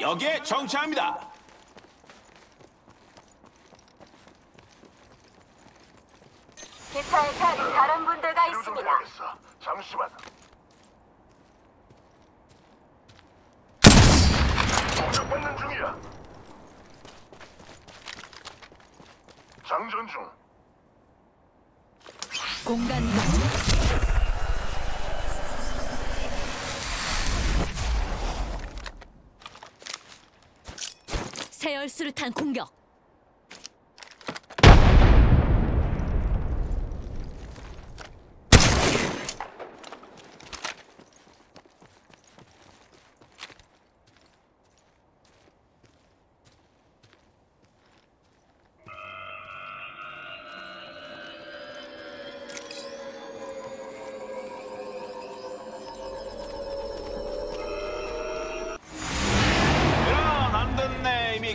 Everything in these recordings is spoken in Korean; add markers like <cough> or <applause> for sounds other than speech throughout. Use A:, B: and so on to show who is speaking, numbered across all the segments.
A: 여기에 정차합니다.
B: 기차에 탄 다른
C: 좀
B: 있습니다.
C: 잠시만. 공격받는 중이야. 장전 중.
D: 공간 감 세열 수류탄 공격.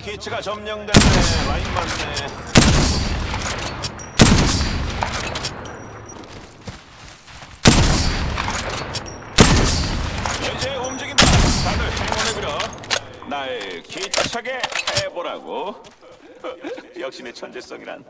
A: 기치가 점령됐네. 라인 맞네. 이제 움직인다. 다들 행운을 빌어. 날 기차게 해보라고. <laughs> 역시 내 천재성이란